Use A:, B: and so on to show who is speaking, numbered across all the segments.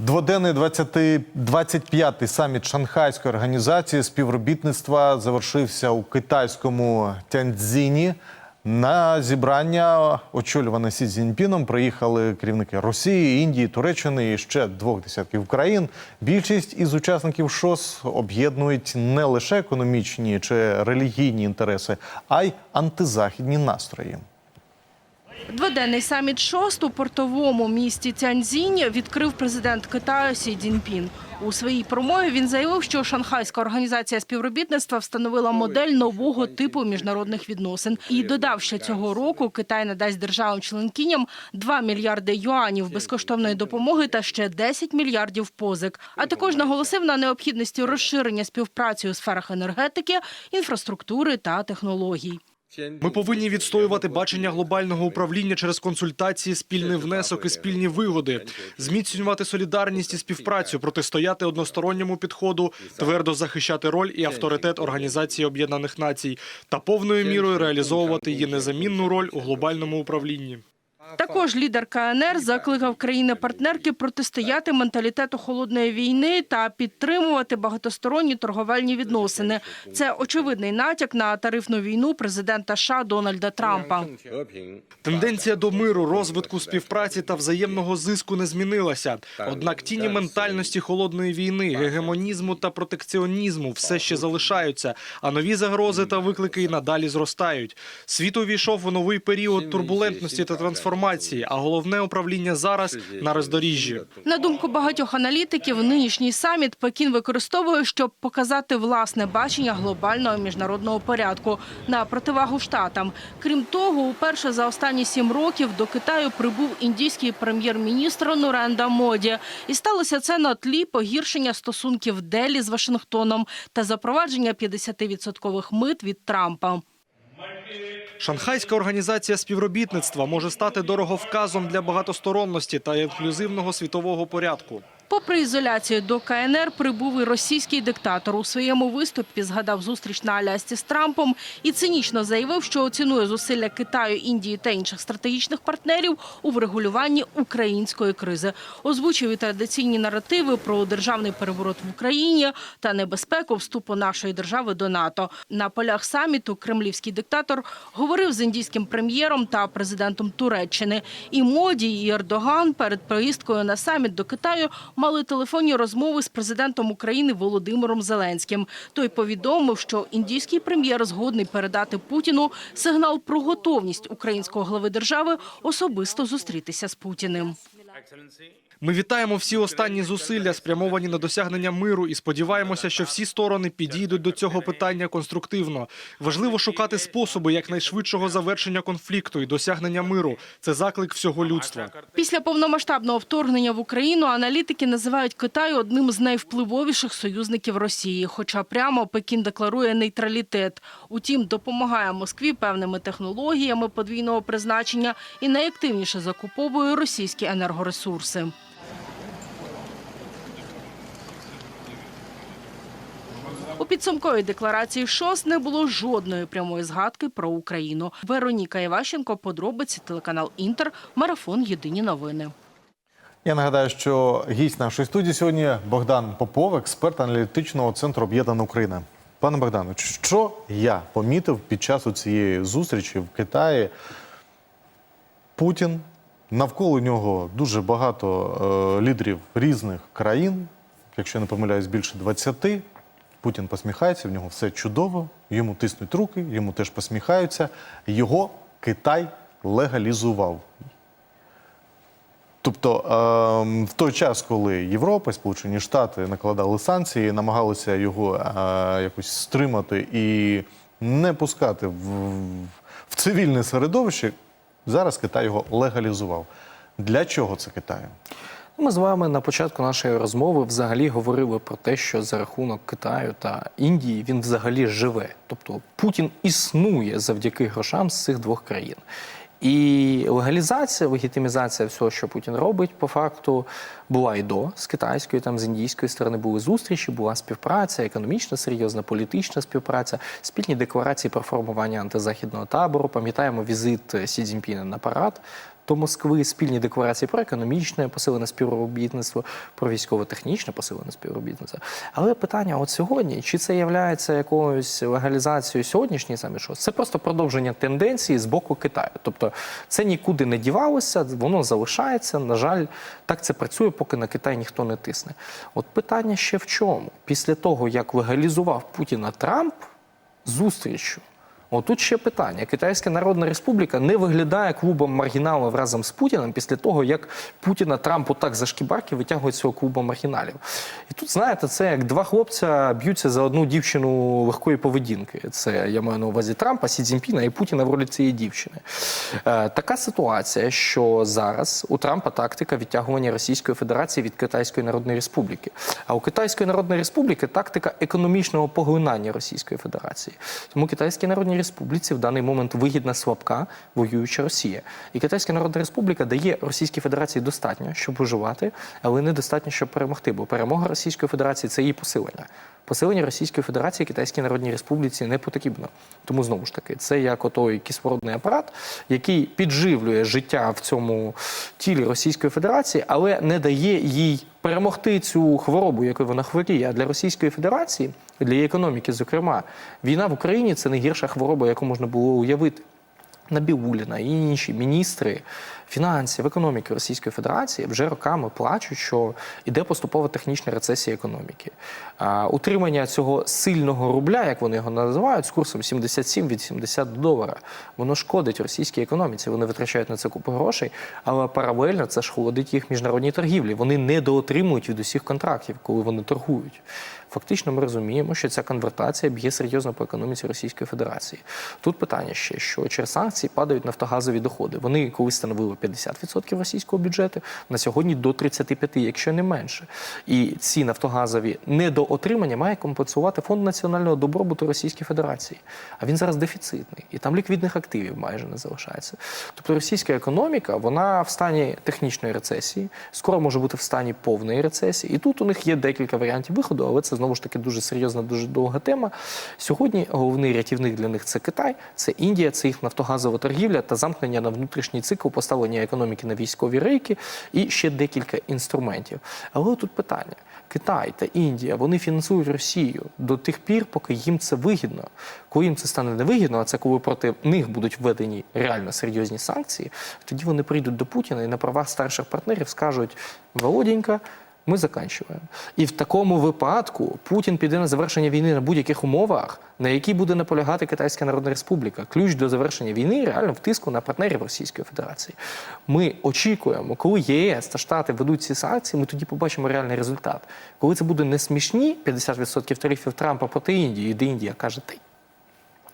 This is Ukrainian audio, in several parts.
A: Дводенний 20 25-й саміт Шанхайської організації співробітництва завершився у китайському Тяньцзіні. На зібрання, очолюване Сі Цзіньпіном, приїхали керівники Росії, Індії, Туреччини і ще двох десятків країн. Більшість із учасників ШОС об'єднують не лише економічні чи релігійні інтереси, а й антизахідні настрої.
B: Дводенний саміт ШОСТ у портовому місті Тяньцзінь відкрив президент Китаю Сі Цзіньпін. У своїй промові він заявив, що Шанхайська організація співробітництва встановила модель нового типу міжнародних відносин. І додав, що цього року Китай надасть державам-членкиням 2 мільярди юанів безкоштовної допомоги та ще 10 мільярдів позик. А також наголосив на необхідності розширення співпраці у сферах енергетики, інфраструктури та технологій.
C: Ми повинні відстоювати бачення глобального управління через консультації, спільний внесок і спільні вигоди, зміцнювати солідарність і співпрацю, протистояти односторонньому підходу, твердо захищати роль і авторитет Організації Об'єднаних Націй та повною мірою реалізовувати її незамінну роль у глобальному управлінні.
B: Також лідер КНР закликав країни-партнерки протистояти менталітету холодної війни та підтримувати багатосторонні торговельні відносини. Це очевидний натяк на тарифну війну президента США Дональда Трампа.
C: Тенденція до миру, розвитку співпраці та взаємного зиску не змінилася. Однак тіні ментальності холодної війни, гегемонізму та протекціонізму все ще залишаються, а нові загрози та виклики і надалі зростають. Світ увійшов у новий період турбулентності та трансформації, а головне управління зараз на роздоріжжі.
B: На думку багатьох аналітиків, нинішній саміт Пекін використовує, щоб показати власне бачення глобального міжнародного порядку на противагу штатам. Крім того, уперше за останні сім років до Китаю прибув індійський прем'єр-міністр Нуренда Моді. І сталося це на тлі погіршення стосунків Делі з Вашингтоном та запровадження 50-відсоткових мит від Трампа.
C: Шанхайська організація співробітництва може стати дороговказом для багатосторонності та інклюзивного світового порядку.
B: Попри ізоляцію до КНР, прибув і російський диктатор. У своєму виступі згадав зустріч на Алясці з Трампом і цинічно заявив, що оцінує зусилля Китаю, Індії та інших стратегічних партнерів у врегулюванні української кризи. Озвучив і традиційні наративи про державний переворот в Україні та небезпеку вступу нашої держави до НАТО. На полях саміту кремлівський диктатор говорив з індійським прем'єром та президентом Туреччини. І Моді, і Ердоган перед поїздкою на саміт до Китаю мали телефонні розмови з президентом України Володимиром Зеленським. Той повідомив, що індійський прем'єр згодний передати Путіну сигнал про готовність українського глави держави особисто зустрітися з Путіним.
C: Ми вітаємо всі останні зусилля, спрямовані на досягнення миру, і сподіваємося, що всі сторони підійдуть до цього питання конструктивно. Важливо шукати способи якнайшвидшого завершення конфлікту і досягнення миру. Це заклик всього людства.
B: Після повномасштабного вторгнення в Україну аналітики називають Китай одним з найвпливовіших союзників Росії. Хоча прямо Пекін декларує нейтралітет. Утім, допомагає Москві певними технологіями подвійного призначення і найактивніше закуповує російські енергоресурси. У підсумковій декларації ШОС не було жодної прямої згадки про Україну. Вероніка Іващенко, подробиці, телеканал Інтер, марафон Єдині новини.
A: Я нагадаю, що гість нашої студії сьогодні Богдан Попов, експерт аналітичного центру Об'єднана Україна. Пане Богдане, що я помітив під час цієї зустрічі в Китаї? Путін навколо нього дуже багато е, лідерів різних країн, якщо я не помиляюсь, більше 20. Путін посміхається, в нього все чудово, йому тиснуть руки, йому теж посміхаються. Його Китай легалізував. Тобто ем, в той час, коли Європа, Сполучені Штати накладали санкції, намагалися його е, якось стримати і не пускати в, в цивільне середовище, зараз Китай його легалізував. Для чого це Китаю?
D: Ми з вами на початку нашої розмови взагалі говорили про те, що за рахунок Китаю та Індії він взагалі живе. Тобто Путін існує завдяки грошам з цих двох країн. І легалізація, легітимізація всього, що Путін робить, по факту була і до з китайської, там з індійської сторони були зустрічі, була співпраця, економічна, серйозна, політична співпраця, спільні декларації про формування антизахідного табору. Пам'ятаємо візит Сі Цзіньпіна на парад. До Москви спільні декларації про економічне посилене співробітництво, про військово-технічне посилене співробітництво. Але питання от сьогодні, чи це є якоюсь легалізацією сьогоднішній саміт, що це просто продовження тенденції з боку Китаю. Тобто це нікуди не дівалося, воно залишається. На жаль, так це працює, поки на Китай ніхто не тисне. От питання ще в чому? Після того, як легалізував Путіна Трамп зустрічю. Отут ще питання. Китайська Народна Республіка не виглядає клубом маргіналів разом з Путіним після того, як Путіна Трамп отак за шкібарки витягує цього клубу маргіналів. І тут, знаєте, це як два хлопця б'ються за одну дівчину легкої поведінки. Це я маю на увазі Трампа, Сі Цзіньпіна і Путіна в ролі цієї дівчини. Е, така ситуація, що зараз у Трампа тактика відтягування Російської Федерації від Китайської Народної Республіки. А у Китайської Народної Республіки тактика економічного поглинання Російської Федерації. Тому Китайській Народній Республіці в даний момент вигідна слабка воююча Росія. І Китайська Народна Республіка дає Російській Федерації достатньо, щоб виживати, але недостатньо, щоб перемогти. Бо перемога Російської Федерації це її посилення. Посилення Російської Федерації Китайській Народній Республіці не потрібно. Тому знову ж таки, це як отой кислородний апарат, який підживлює життя в цьому тілі Російської Федерації, але не дає їй перемогти цю хворобу, яку вона хворіє. А для Російської Федерації, для її економіки, зокрема, війна в Україні це не гірша хвороба, яку можна було уявити. Набіуліна і інші міністри фінансів, економіки Російської Федерації вже роками плачуть, що іде поступова технічна рецесія економіки. А, утримання цього сильного рубля, як вони його називають, з курсом 77-80 долара, воно шкодить російській економіці. Вони витрачають на це купу грошей, але паралельно це ж холодить їх міжнародні торгівлі. Вони недоотримують від усіх контрактів, коли вони торгують. Фактично, ми розуміємо, що ця конвертація б'є серйозно по економіці Російської Федерації. Тут питання ще, що через санкції падають нафтогазові доходи. Вони колись становили 50% російського бюджету, на сьогодні до 35%, якщо не менше. І ці нафтогазові недоотримання має компенсувати фонд національного добробуту Російської Федерації. А він зараз дефіцитний, і там ліквідних активів майже не залишається. Тобто російська економіка вона в стані технічної рецесії, скоро може бути в стані повної рецесії. І тут у них є декілька варіантів виходу, але це знову ж таки дуже серйозна, дуже довга тема. Сьогодні головний рятівник для них це Китай, це Індія, це їх нафтогазова торгівля та замкнення на внутрішній цикл поставлення економіки на військові рейки і ще декілька інструментів. Але тут питання: Китай та Індія вони фінансують Росію до тих пір, поки їм це вигідно. Коли їм це стане невигідно, а це коли проти них будуть введені реально серйозні санкції, тоді вони прийдуть до Путіна і на правах старших партнерів скажуть: Володінька. Ми заканчуємо. І в такому випадку Путін піде на завершення війни на будь-яких умовах, на які буде наполягати Китайська Народна Республіка. Ключ до завершення війни реально в тиску на партнерів Російської Федерації. Ми очікуємо, коли ЄС та Штати ведуть ці санкції, ми тоді побачимо реальний результат. Коли це буде не смішні 50% тарифів Трампа проти Індії, де Індія каже ти.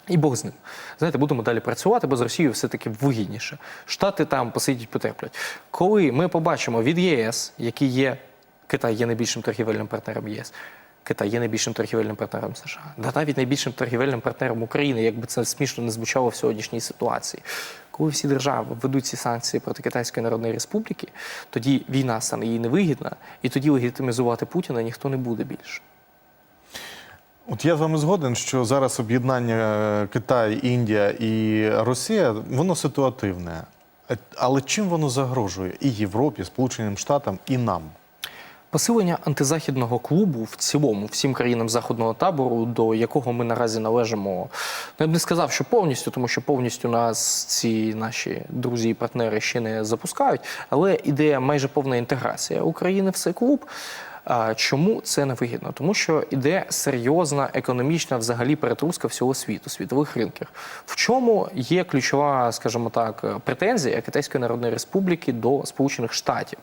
D: І Бог з ним. Знаєте, будемо далі працювати, бо з Росією все-таки вигідніше. Штати там посидять, потерплять. Коли ми побачимо від ЄС, який є Китай є найбільшим торгівельним партнером ЄС. Китай є найбільшим торгівельним партнером США, да навіть найбільшим торгівельним партнером України, якби це смішно не звучало в сьогоднішній ситуації. Коли всі держави ведуть ці санкції проти Китайської Народної Республіки, тоді війна стане їй невигідна, і тоді легітимізувати Путіна ніхто не буде більше.
A: От я з вами згоден, що зараз об'єднання е, Китай, Індія і Росія воно ситуативне. Е, Але чим воно загрожує і Європі, Сполученим Штатам, і нам?
D: Посилення антизахідного клубу в цілому всім країнам заходного табору, до якого ми наразі належимо, ну я б не сказав, що повністю, тому що повністю нас ці наші друзі і партнери ще не запускають. Але ідея майже повна інтеграція України в цей клуб. А Чому це не вигідно? Тому що іде серйозна економічна взагалі перетруска всього світу, світових ринків. В чому є ключова, скажімо так, претензія Китайської Народної Республіки до Сполучених Штатів?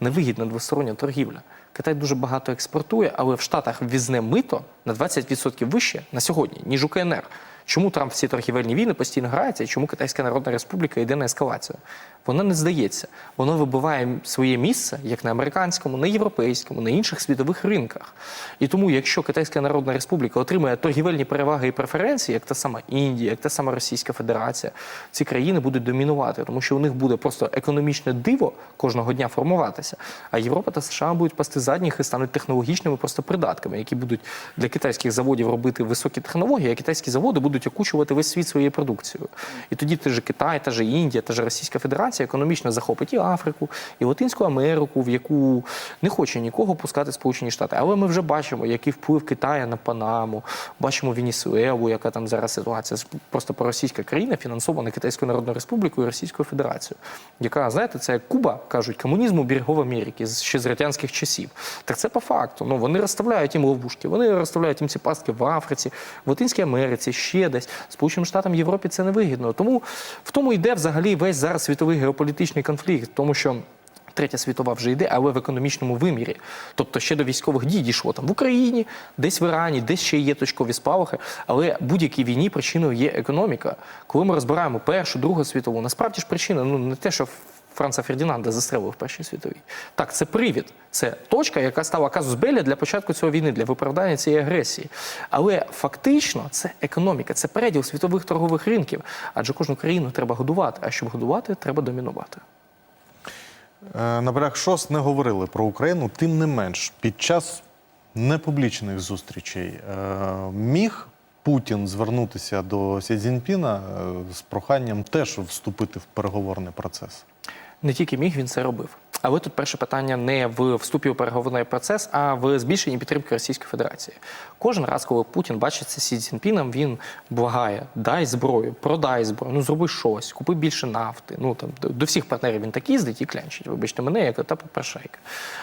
D: Невигідна двостороння торгівля. Китай дуже багато експортує, але в Штатах ввізне мито на 20% вище на сьогодні, ніж у КНР. Чому Трамп в ці торгівельні війни постійно грається і чому Китайська Народна Республіка йде на ескалацію? Воно не здається. Воно вибиває своє місце як на американському, на європейському, на інших світових ринках. І тому, якщо Китайська Народна Республіка отримує торгівельні переваги і преференції, як та сама Індія, як та сама Російська Федерація, ці країни будуть домінувати, тому що у них буде просто економічне диво кожного дня формуватися. А Європа та США будуть пасти задніх і стануть технологічними просто придатками, які будуть для китайських заводів робити високі технології, а китайські заводи будуть окучувати весь світ своєю продукцією. І тоді теж Китай, та ж Індія, та ж Російська Федерація Федерація економічно захопить і Африку, і Латинську Америку, в яку не хоче нікого пускати Сполучені Штати. Але ми вже бачимо, який вплив Китаю на Панаму, бачимо Венесуелу, яка там зараз ситуація. Просто проросійська країна, фінансована Китайською Народною Республікою і Російською Федерацією, яка, знаєте, це Куба, кажуть, комунізм у берегов Америки ще з радянських часів. Так це по факту. Ну вони розставляють їм ловушки, вони розставляють їм ці пастки в Африці, в Латинській Америці, ще десь. Сполученим Штатам Європі це не вигідно. Тому в тому йде взагалі весь зараз світовий геополітичний конфлікт, тому що. Третя світова вже йде, але в економічному вимірі. Тобто ще до військових дій дійшло там в Україні, десь в Ірані, десь ще є точкові спалахи. Але будь-якій війні причиною є економіка. Коли ми розбираємо першу, другу світову, насправді ж причина ну не те, що Франца Фердінанда застрелив в першій світовій. Так, це привід, це точка, яка стала казус Белі для початку цієї війни, для виправдання цієї агресії. Але фактично це економіка, це переділ світових торгових ринків. Адже кожну країну треба годувати. А щоб годувати, треба домінувати.
A: Е, На берег ШОС не говорили про Україну, тим не менш, під час непублічних зустрічей е, міг Путін звернутися до Сі Цзіньпіна е, з проханням теж вступити в переговорний процес.
D: Не тільки міг, він це робив. Але тут перше питання не в вступі у переговорний процес, а в збільшенні підтримки Російської Федерації. Кожен раз, коли Путін бачиться Сі Цзіньпіном, він благає: дай зброю, продай зброю, ну зроби щось, купи більше нафти. Ну там до всіх партнерів він так їздить і клянчить. Вибачте мене, як та попрошайка.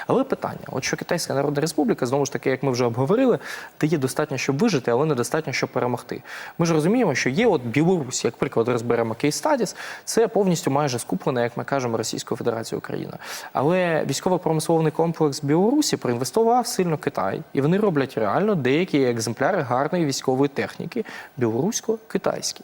D: Але питання: от що Китайська Народна Республіка, знову ж таки, як ми вже обговорили, дає достатньо, щоб вижити, але недостатньо, щоб перемогти. Ми ж розуміємо, що є от Білорусь, як приклад, розберемо кейс стадіс, це повністю майже скуплена, як ми кажемо, Російською Федерацією Україна. Але військово-промисловий комплекс Білорусі проінвестував сильно Китай, і вони роблять реально деякі екземпляри гарної військової техніки білорусько-китайські.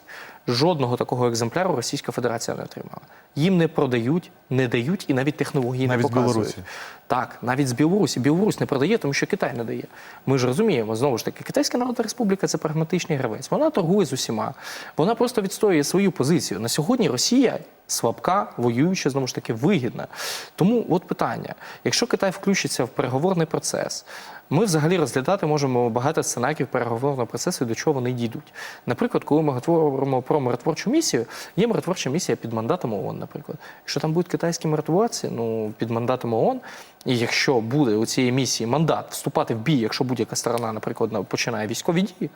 D: Жодного такого екземпляру Російська Федерація не отримала. Їм не продають, не дають і навіть технології
A: Навіть
D: не
A: з
D: показують.
A: Білорусі?
D: Так, навіть з Білорусі. Білорусь не продає, тому що Китай не дає. Ми ж розуміємо, знову ж таки, Китайська Народна Республіка це прагматичний гравець. Вона торгує з усіма. Вона просто відстоює свою позицію. На сьогодні Росія слабка, воююча, знову ж таки, вигідна. Тому от питання: якщо Китай включиться в переговорний процес, ми взагалі розглядати можемо багато сценаріїв переговорного процесу, до чого вони дійдуть. Наприклад, коли ми говоримо про миротворчу місію, є миротворча місія під мандатом ООН, наприклад. Якщо там будуть китайські миротворці, ну під мандатом ООН, і якщо буде у цієї місії мандат вступати в бій, якщо будь-яка сторона, наприклад, починає військові дії,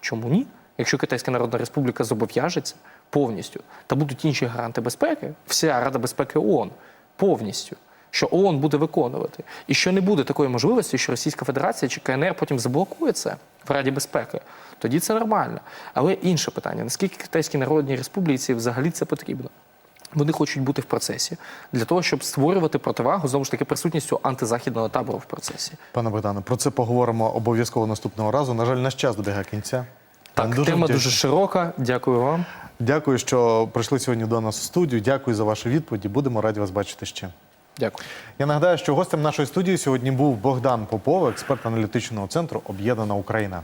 D: чому ні? Якщо Китайська Народна Республіка зобов'яжеться повністю, та будуть інші гаранти безпеки, вся Рада безпеки ООН повністю, що ООН буде виконувати, і що не буде такої можливості, що Російська Федерація чи КНР потім заблокує це в Раді безпеки, тоді це нормально. Але інше питання: наскільки Китайській Народній Республіці взагалі це потрібно? Вони хочуть бути в процесі для того, щоб створювати противагу знову ж таки присутністю антизахідного табору в процесі.
A: Пане Богдане, про це поговоримо обов'язково наступного разу. На жаль, наш час добігає кінця.
D: Так,
A: Дуже
D: тема
A: вдячний.
D: дуже широка. Дякую вам.
A: Дякую, що прийшли сьогодні до нас у студію. Дякую за ваші відповіді. Будемо раді вас бачити ще.
D: Дякую.
A: Я нагадаю, що гостем нашої студії сьогодні був Богдан Попов, експерт аналітичного центру Об'єднана Україна.